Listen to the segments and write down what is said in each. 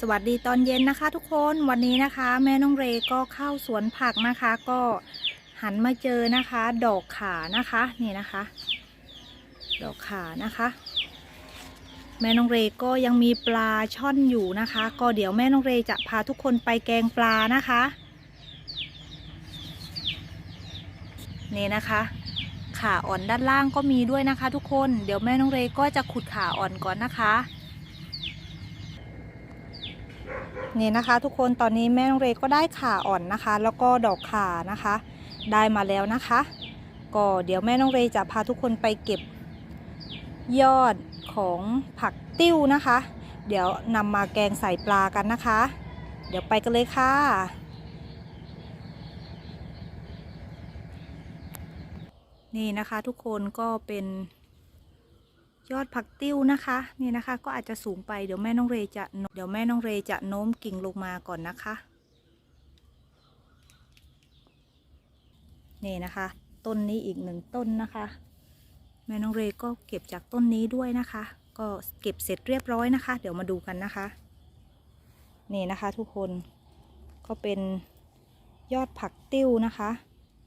สวัสดีตอนเย็นนะคะทุกคนวันนี้นะคะ แม่น้องเรก็เข้าสวนผักนะคะ ก็หันมาเจอนะคะ ดอกขานะคะนี่นะคะ ดอกขานะคะ แม่น้องเรก็ยังมีปลาช่อนอยู่นะคะ ก็เดี๋ยวแม่น้องเรจะพาทุกคนไปแกงปลานะคะนี่นะคะขาอ่อนด้านล่างก็มีด้วยนะคะ ทุกคนเดี๋ยวแม่น้องเรก็จะขุดขาอ่อนก่อนนะคะ นี่นะคะ ทุกคนตอนนี้แม่น้องเรก็ได้ขาอ่อนนะคะ แล้วก็ดอกขานะคะ ได้มาแล้วนะคะ ก็เดี๋ยวแม่น้องเรจะพาทุกคนไปเก็บยอดของผักติ้วนะคะ เดี๋ยวนำมาแกงใส่ปลากันนะคะ เดี๋ยวไปกันเลยค่ะนี่นะคะทุกคนก็เป็น ยอดผักติ้วนะคะนี่นะคะ ก็อาจจะสูงไปเดี๋ยวแม่น้องเรจะเดี๋ยวแม่น้องเรจะโน้มกิ่งลงมาก่อนนะคะนี่นะคะ ต้นนี้อีกหนึ่งต้นนะคะ แม่น้องเรก็เก็บจากต้นนี้ด้วยนะคะ ก็เก็บเสร็จเรียบร้อยนะคะ เดี๋ยวมาดูกันนะคะนี่นะคะทุกคนก็เป็นยอดผักติ้วนะคะ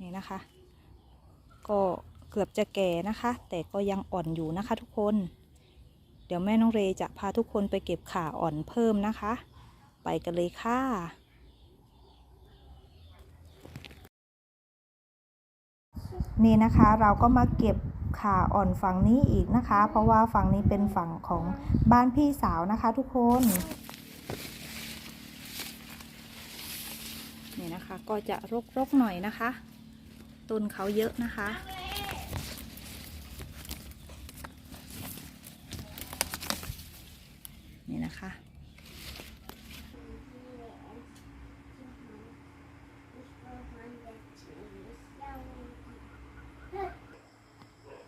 นี่นะคะ ก็ เกือบจะแก่นะคะ แต่ก็ยังอ่อนอยู่นะคะทุกคน เดี๋ยวแม่น้องเรจะพาทุกคนไปเก็บขาอ่อนเพิ่มนะคะ ไปกันเลยค่ะนี่นะคะเราก็มาเก็บขาอ่อนฝั่งนี้อีกนะคะ เพราะว่าฝั่งนี้เป็นฝั่งของบ้านพี่สาวนะคะทุกคนนี่นะคะก็จะรกๆหน่อยนะคะ ต้นเขาเยอะนะคะ นี่นะคะ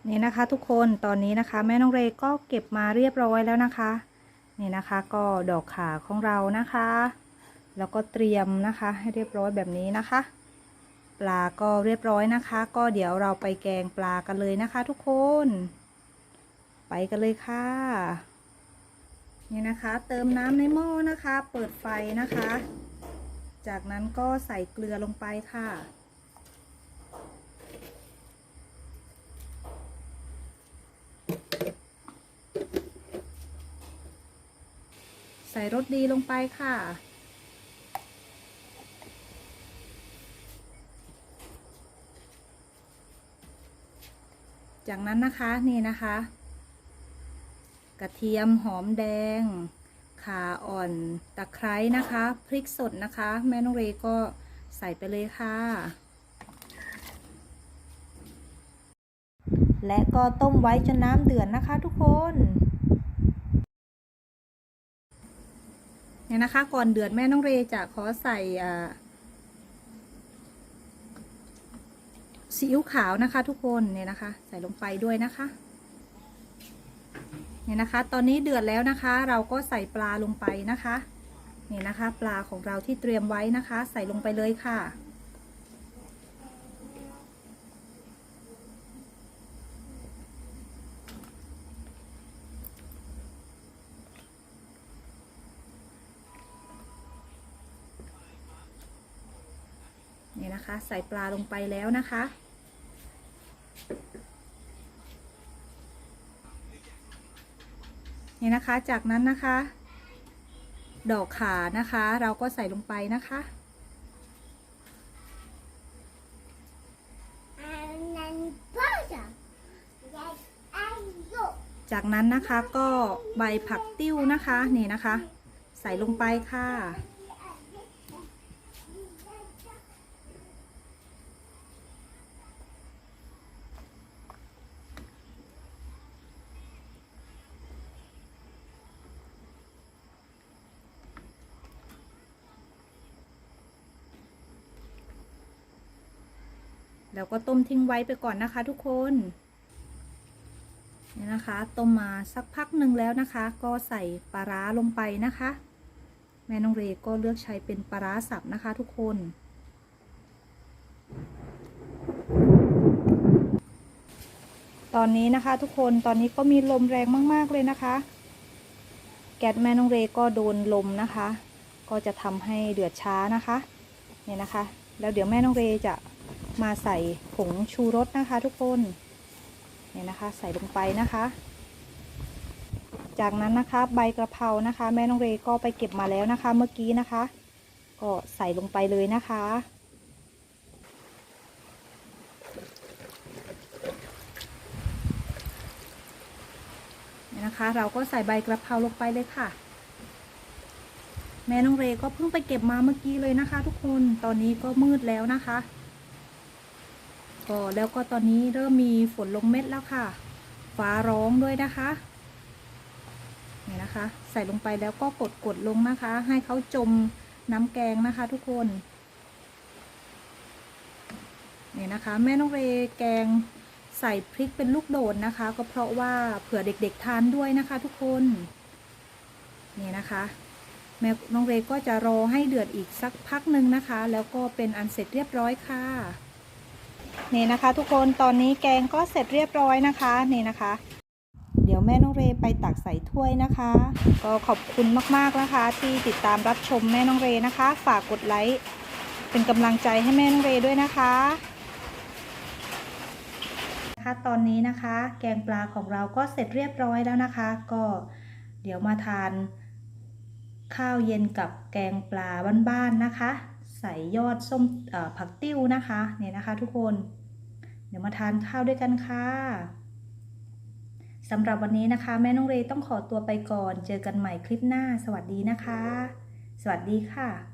นี่นะคะทุกคนตอนนี้นะคะ แม่น้องเรก็เก็บมาเรียบร้อยแล้วนะคะ นี่นะคะก็ดอกขาของเรานะคะ แล้วก็เตรียมนะคะ ให้เรียบร้อยแบบนี้นะคะ ปลาก็เรียบร้อยนะคะ ก็เดี๋ยวเราไปแกงปลากันเลยนะคะ ทุกคน ไปกันเลยค่ะ นี่นะคะ เติมน้ำในหม้อนะคะ เปิดไฟนะคะ จากนั้นก็ใส่เกลือลงไปค่ะ ใส่รสดีลงไปค่ะจากนั้นนะคะนี่นะคะ กระเทียมหอมแดงขาอ่อนตะไคร้นะคะ พริกสดนะคะ แม่น้องเรก็ใส่ไปเลยค่ะ และก็ต้มไว้จนน้ำเดือดนะคะ ทุกคนเนี่ยนะคะ ก่อนเดือดแม่น้องเรจะขอใส่อ่าซีอิ๊วขาวนะคะ ทุกคนเนี่ยนะคะ ใส่ลงไปด้วยนะคะ เนี่ยนะคะ ตอนนี้เดือดแล้วนะคะ เราก็ใส่ปลาลงไปนะคะนี่นะคะ ปลาของเราที่เตรียมไว้นะคะ ใส่ลงไปเลยค่ะ นี่นะคะ ใส่ปลาลงไปแล้วนะคะ นี่นะคะ จากนั้นนะคะ ดอกขานะคะ เราก็ใส่ลงไปนะคะจากนั้นนะคะก็ใบผักติ้วนะคะนี่นะคะ ใส่ลงไปค่ะ แล้วก็ต้มทิ้งไว้ไปก่อนนะคะทุกคนนี่นะคะ ต้มมาสักพักหนึ่งแล้วนะคะ ก็ใส่ปลาร้าลงไปนะคะ แม่น้องเรก็เลือกใช้เป็นปลาร้าสับนะคะ ทุกคนตอนนี้นะคะทุกคนตอนนี้ก็มีลมแรงมาก ๆ เลยนะคะ แก๊สแม่น้องเรก็โดนลมนะคะ ก็จะทำให้เดือดช้านะคะ เนี่ยนะคะ แล้วเดี๋ยวแม่น้องเรจะ มาใส่ผงชูรสนะคะทุกคนเนี่ยนะคะ ใส่ลงไปนะคะ จากนั้นนะคะใบกระเพรานะคะ แม่น้องเรก็ไปเก็บมาแล้วนะคะ เมื่อกี้นะคะ ก็ใส่ลงไปเลยนะคะเนี่ยนะคะ เราก็ใส่ใบกระเพราลงไปเลยค่ะ แม่น้องเรก็เพิ่งไปเก็บมาเมื่อกี้เลยนะคะ ทุกคนตอนนี้ก็มืดแล้วนะคะ ก็แล้วก็ตอนนี้เริ่มมีฝนลงเม็ดแล้วค่ะ ฟ้าร้องด้วยนะคะนี่นะคะ ใส่ลงไปแล้วก็กดกดลงนะคะ ให้เขาจมน้ำแกงนะคะทุกคนนี่นะคะ แม่น้องเรแกงใส่พริกเป็นลูกโดดนะคะ ก็เพราะว่าเผื่อเด็กๆทานด้วยนะคะ ทุกคนนี่นะคะแม่น้องเรก็จะรอให้เดือดอีกสักพักหนึ่งนะคะ แล้วก็เป็นอันเสร็จเรียบร้อยค่ะ นี่นะคะ ทุกคนตอนนี้แกงก็เสร็จเรียบร้อยนะคะนี่นะคะ เดี๋ยวแม่น้องเรไปตักใส่ถ้วยนะคะ ก็ขอบคุณมากๆนะคะ ที่ติดตามรับชมแม่น้องเรนะคะ ฝากกดไลค์เป็นกำลังใจให้แม่น้องเรด้วยนะคะนะคะตอนนี้นะคะ แกงปลาของเราก็เสร็จเรียบร้อยแล้วนะคะ ก็เดี๋ยวมาทานข้าวเย็นกับแกงปลาบ้านๆนะคะ ใส่ยอดส้มผักติ้วนะคะเนี่ยนะคะทุกคน เดี๋ยวมาทานข้าวด้วยกันค่ะสำหรับวันนี้นะคะ แม่น้องเรย์ต้องขอตัวไปก่อน เจอกันใหม่คลิปหน้า สวัสดีนะคะ สวัสดีค่ะ